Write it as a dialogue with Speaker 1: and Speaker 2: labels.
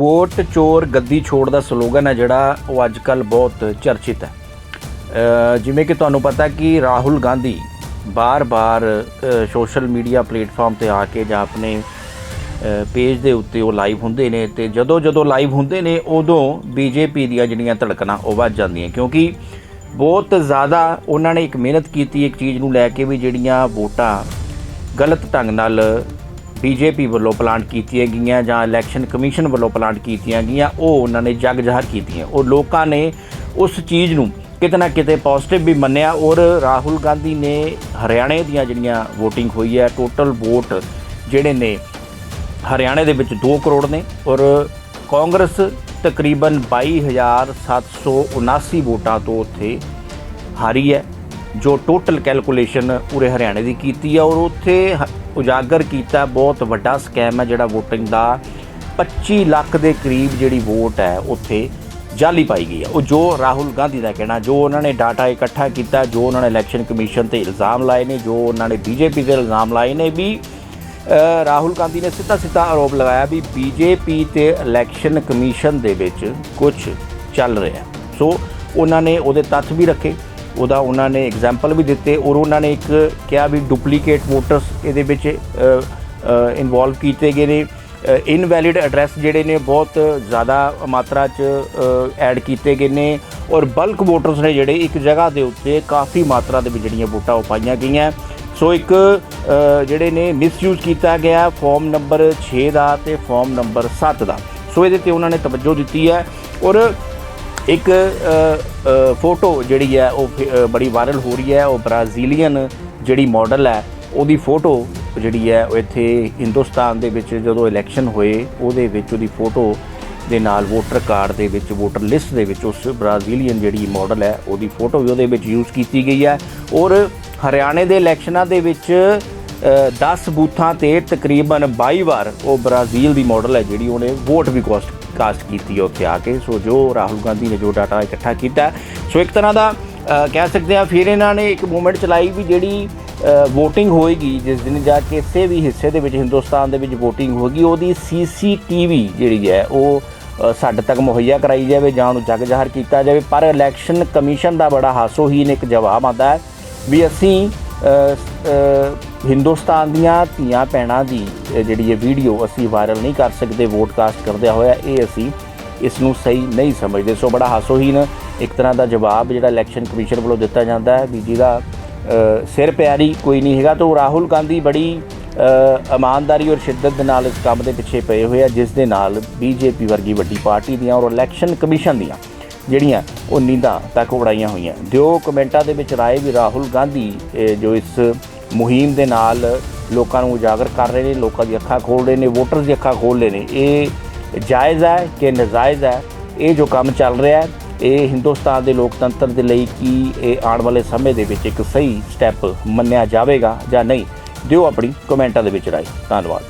Speaker 1: Vote ਚੋਰ ਗੱਦੀ ਛੋੜ ਦਾ slogan ਹੈ ਜਿਹੜਾ ਉਹ ਅੱਜ ਕੱਲ ਬਹੁਤ ਚਰਚਿਤ ਹੈ। ਜਿਵੇਂ ਕਿ ਤੁਹਾਨੂੰ ਪਤਾ ਕਿ ਰਾਹੁਲ ਗਾਂਧੀ ਬਾਰ-ਬਾਰ ਸੋਸ਼ਲ ਮੀਡੀਆ ਪਲੇਟਫਾਰਮ ਤੇ ਆ ਕੇ ਜਾਂ ਆਪਣੇ ਪੇਜ ਦੇ ਉੱਤੇ ਉਹ ਲਾਈਵ ਹੁੰਦੇ ਨੇ ਤੇ ਜਦੋਂ ਜਦੋਂ ਲਾਈਵ ਹੁੰਦੇ ਨੇ, ਉਦੋਂ ਬੀਜੇਪੀ ਦੀਆਂ ਜਿਹੜੀਆਂ ਧੜਕਣਾ ਉਹ ਵੱਧ ਜਾਂਦੀਆਂ ਕਿਉਂਕਿ ਬਹੁਤ ਜ਼ਿਆਦਾ ਉਹਨਾਂ ਨੇ ਇੱਕ ਮਿਹਨਤ ਕੀਤੀ, ਇੱਕ ਚੀਜ਼ ਨੂੰ ਲੈ ਕੇ ਵੀ ਜਿਹੜੀਆਂ ਵੋਟਾਂ ਗਲਤ ਢੰਗ ਨਾਲ ਬੀਜੇਪੀ ਵੱਲੋਂ ਪਲਾਂਟ ਕੀਤੀਆਂ ਗਈਆਂ ਜਾਂ ਇਲੈਕਸ਼ਨ ਕਮਿਸ਼ਨ ਵੱਲੋਂ ਪਲਾਂਟ ਕੀਤੀਆਂ ਗਈਆਂ, ਉਹ ਉਹਨਾਂ ਨੇ ਜਗ ਜ਼ਾਹਰ ਕੀਤੀਆਂ। ਉਹ ਲੋਕਾਂ ਨੇ ਉਸ ਚੀਜ਼ ਨੂੰ ਕਿਤੇ ਨਾ ਕਿਤੇ ਪੋਜ਼ਿਟਿਵ ਵੀ ਮੰਨਿਆ ਔਰ ਰਾਹੁਲ ਗਾਂਧੀ ਨੇ ਹਰਿਆਣੇ ਦੀਆਂ ਜਿਹੜੀਆਂ VOTING ਹੋਈ ਹੈ ਟੋਟਲ ਵੋਟ ਜਿਹੜੇ ਨੇ ਹਰਿਆਣੇ ਦੇ ਵਿੱਚ 2 ਕਰੋੜ ਨੇ ਔਰ ਕਾਂਗਰਸ ਤਕਰੀਬਨ 22779 ਵੋਟਾਂ ਤੋਂ ਉੱਥੇ ਹਾਰੀ ਹੈ। ਜੋ ਟੋਟਲ ਕੈਲਕੂਲੇਸ਼ਨ ਪੂਰੇ ਹਰਿਆਣੇ ਦੀ ਕੀਤੀ ਹੈ ਔਰ ਉੱਥੇ ਉਜਾਗਰ ਕੀਤਾ ਬਹੁਤ ਵੱਡਾ ਸਕੈਮ ਹੈ ਜਿਹੜਾ VOTING ਦਾ। 25 ਲੱਖ ਦੇ ਕਰੀਬ ਜਿਹੜੀ ਵੋਟ ਹੈ, ਉੱਥੇ ਜਾਲੀ ਪਾਈ ਗਈ ਹੈ ਉਹ ਜੋ ਰਾਹੁਲ ਗਾਂਧੀ ਦਾ ਕਹਿਣਾ, ਜੋ ਉਹਨਾਂ ਨੇ ਡਾਟਾ ਇਕੱਠਾ ਕੀਤਾ, ਜੋ ਉਹਨਾਂ ਨੇ ਇਲੈਕਸ਼ਨ ਕਮਿਸ਼ਨ ਤੇ ਇਲਜ਼ਾਮ ਲਾਏ ਨੇ, ਜੋ ਉਹਨਾਂ ਨੇ ਬੀਜੇਪੀ ਤੇ ਇਲਜ਼ਾਮ ਲਾਏ ਨੇ ਵੀ ਰਾਹੁਲ ਗਾਂਧੀ ਨੇ ਸਿੱਧਾ ਸਿੱਧਾ ਆਰੋਪ ਲਗਾਇਆ ਵੀ ਬੀਜੇਪੀ ਤੇ ਇਲੈਕਸ਼ਨ ਕਮਿਸ਼ਨ ਦੇ ਵਿੱਚ ਕੁਝ ਚੱਲ ਰਿਹਾ। ਸੋ ਉਹਨਾਂ ਨੇ ਉਹਦੇ ਤੱਥ ਵੀ ਰੱਖੇ। ਉਹਦਾ ਉਹਨਾਂ ਨੇ ਐਗਜ਼ਾਮਪਲ ਵੀ ਦਿੱਤੇ ਔਰ ਉਹਨਾਂ ਨੇ ਇੱਕ ਕਿਹਾ ਵੀ ਡੁਪਲੀਕੇਟ ਵੋਟਰਸ ਇਹਦੇ ਵਿੱਚ ਇਨਵੋਲਵ ਕੀਤੇ ਗਏ ਨੇ। ਇਨਵੈਲਿਡ ਐਡਰੈਸ ਜਿਹੜੇ ਨੇ ਬਹੁਤ ਜ਼ਿਆਦਾ ਮਾਤਰਾ 'ਚ ਐਡ ਕੀਤੇ ਗਏ ਨੇ ਔਰ ਬਲਕ ਵੋਟਰਸ ਨੇ ਜਿਹੜੇ ਇੱਕ ਜਗ੍ਹਾ ਦੇ ਉੱਤੇ ਕਾਫੀ ਮਾਤਰਾ ਦੇ ਵਿੱਚ ਜਿਹੜੀਆਂ ਵੋਟਾਂ ਉਹ ਪਾਈਆਂ ਗਈਆਂ। ਸੋ ਇੱਕ ਜਿਹੜੇ ਨੇ ਮਿਸਯੂਜ਼ ਕੀਤਾ ਗਿਆ ਫਾਰਮ ਨੰਬਰ 6 ਦਾ ਤੇ ਫਾਰਮ ਨੰਬਰ 7 ਦਾ। ਸੋ ਇਹਦੇ ਤੇ ਉਹਨਾਂ ਨੇ ਤਵੱਜੋ ਦਿੱਤੀ ਹੈ ਔਰ ਇੱਕ ਫੋਟੋ ਜਿਹੜੀ ਹੈ ਉਹ ਫੇ- ਬੜੀ ਵਾਇਰਲ ਹੋ ਰਹੀ ਹੈ ਉਹ ਬ੍ਰਾਜ਼ੀਲੀਅਨ ਜਿਹੜੀ ਮਾਡਲ ਹੈ ਉਹਦੀ ਫੋਟੋ ਜਿਹੜੀ ਹੈ ਉਹ ਇੱਥੇ ਹਿੰਦੁਸਤਾਨ ਦੇ ਵਿੱਚ ਜਦੋਂ ਇਲੈਕਸ਼ਨ ਹੋਏ ਉਹਦੇ ਵਿੱਚ ਉਹਦੀ ਫੋਟੋ ਦੇ ਨਾਲ ਵੋਟਰ ਕਾਰਡ ਦੇ ਵਿੱਚ ਵੋਟਰ ਲਿਸਟ ਦੇ ਵਿੱਚ ਉਸ ਬ੍ਰਾਜ਼ੀਲੀਅਨ ਜਿਹੜੀ ਮਾਡਲ ਹੈ ਉਹਦੀ ਫੋਟੋ ਵੀ ਉਹਦੇ ਵਿੱਚ ਯੂਜ਼ ਕੀਤੀ ਗਈ ਹੈ। ਔਰ ਹਰਿਆਣੇ ਦੇ ਇਲੈਕਸ਼ਨਾਂ ਦੇ ਵਿੱਚ ਅ, 10 ਬੂਥਾਂ ਤੇ ਤਕਰੀਬਨ 22 ਵਾਰ ਉਹ ਬ੍ਰਾਜ਼ੀਲ ਦੀ ਮਾਡਲ ਹੈ ਜਿਹੜੀ ਉਹਨੇ ਵੋਟ ਵੀ ਕਾਸਟ ਕਾਸਟ ਕੀਤੀ ਹੈ ਉੱਥੇ ਆ ਕੇ। ਸੋ ਜੋ ਰਾਹੁਲ ਗਾਂਧੀ ਨੇ ਜੋ ਡਾਟਾ ਇਕੱਠਾ ਕੀਤਾ, ਸੋ ਇੱਕ ਤਰ੍ਹਾਂ ਦਾ ਕਹਿ ਸਕਦੇ ਆ ਫਿਰ ਇਹਨਾਂ ਨੇ ਇੱਕ ਮੂਵਮੈਂਟ ਚਲਾਈ ਵੀ ਜਿਹੜੀ VOTING ਹੋਏਗੀ, ਜਿਸ ਦਿਨ ਜਾ ਕੇ ਕਿਸੇ ਵੀ ਹਿੱਸੇ ਦੇ ਵਿੱਚ, ਹਿੰਦੁਸਤਾਨ ਦੇ ਵਿੱਚ VOTING ਹੋਗੀ ਉਹਦੀ CCTV ਜਿਹੜੀ ਹੈ, ਉਹ ਸਾਡੇ ਤੱਕ ਮੁਹੱਈਆ ਕਰਾਈ ਜਾਵੇ ਜਾਂ ਉਹਨੂੰ ਜਗ ਜ਼ਾਹਰ ਕੀਤਾ ਜਾਵੇ। ਪਰ ਇਲੈਕਸ਼ਨ ਕਮਿਸ਼ਨ ਦਾ ਬੜਾ ਹਾਸੋਹੀਨ ਇੱਕ ਜਵਾਬ ਆਉਂਦਾ ਹੈ ਵੀ ਅਸੀਂ ਹਿੰਦੁਸਤਾਨ ਦੀਆਂ ਧੀਆਂ ਭੈਣਾਂ ਦੀ ਜਿਹੜੀ ਇਹ ਵੀਡੀਓ ਅਸੀਂ ਵਾਇਰਲ ਨਹੀਂ ਕਰ ਸਕਦੇ ਵੋਟਕਾਸਟ ਕਰਦਿਆਂ ਹੋਇਆ ਇਹ ਅਸੀਂ ਇਸ ਨੂੰ ਸਹੀ ਨਹੀਂ ਸਮਝਦੇ। ਸੋ ਬੜਾ ਹਾਸੋਹੀਨ ਇੱਕ ਤਰ੍ਹਾਂ ਦਾ ਜਵਾਬ ਜਿਹੜਾ ਇਲੈਕਸ਼ਨ ਕਮਿਸ਼ਨ ਵੱਲੋਂ ਦਿੱਤਾ ਜਾਂਦਾ ਹੈ। ਵੀ ਜਿਹਦਾ ਸਿਰ ਪਿਆਰੀ ਕੋਈ ਨਹੀਂ ਹੈਗਾ। ਤਾਂ ਰਾਹੁਲ ਗਾਂਧੀ ਬੜੀ ਇਮਾਨਦਾਰੀ ਔਰ ਸ਼ਿੱਦਤ ਦੇ ਨਾਲ ਇਸ ਕੰਮ ਦੇ ਪਿੱਛੇ ਪਏ ਹੋਏ ਆ, ਜਿਸ ਦੇ ਨਾਲ ਬੀਜੇਪੀ ਵਰਗੀ ਵੱਡੀ ਪਾਰਟੀ ਦੀਆਂ ਔਰ ਇਲੈਕਸ਼ਨ ਕਮਿਸ਼ਨ ਦੀਆਂ ਜਿਹੜੀਆਂ ਉਹ ਨੀਂਦਾਂ ਤੱਕ ਉਡਾਈਆਂ ਹੋਈਆਂ। ਦਿਓ ਕਮੈਂਟਾਂ ਦੇ ਵਿੱਚ ਰਾਏ ਵੀ ਰਾਹੁਲ ਗਾਂਧੀ ਜੋ ਇਸ ਮੁਹਿੰਮ ਦੇ ਨਾਲ ਲੋਕਾਂ ਨੂੰ ਉਜਾਗਰ ਕਰ ਰਹੇ ਨੇ, ਲੋਕਾਂ ਦੀ ਅੱਖਾਂ ਖੋਲ ਰਹੇ ਨੇ, ਵੋਟਰ ਦੀ ਅੱਖਾਂ ਖੋਲ ਰਹੇ ਨੇ, ਇਹ ਜਾਇਜ਼ ਹੈ ਕਿ ਨਜਾਇਜ਼ ਹੈ? ਇਹ ਜੋ ਕੰਮ ਚੱਲ ਰਿਹਾ ਹੈ, ਇਹ ਹਿੰਦੁਸਤਾਨ ਦੇ ਲੋਕਤੰਤਰ ਦੇ ਲਈ ਕੀ ਇਹ ਆਉਣ ਵਾਲੇ ਸਮੇਂ ਦੇ ਵਿੱਚ ਇੱਕ ਸਹੀ ਸਟੈਪ ਮੰਨਿਆ ਜਾਵੇਗਾ ਜਾਂ ਨਹੀਂ? ਦਿਓ ਆਪਣੀ ਕਮੈਂਟਾਂ ਦੇ ਵਿੱਚ ਰਾਏ। ਧੰਨਵਾਦ।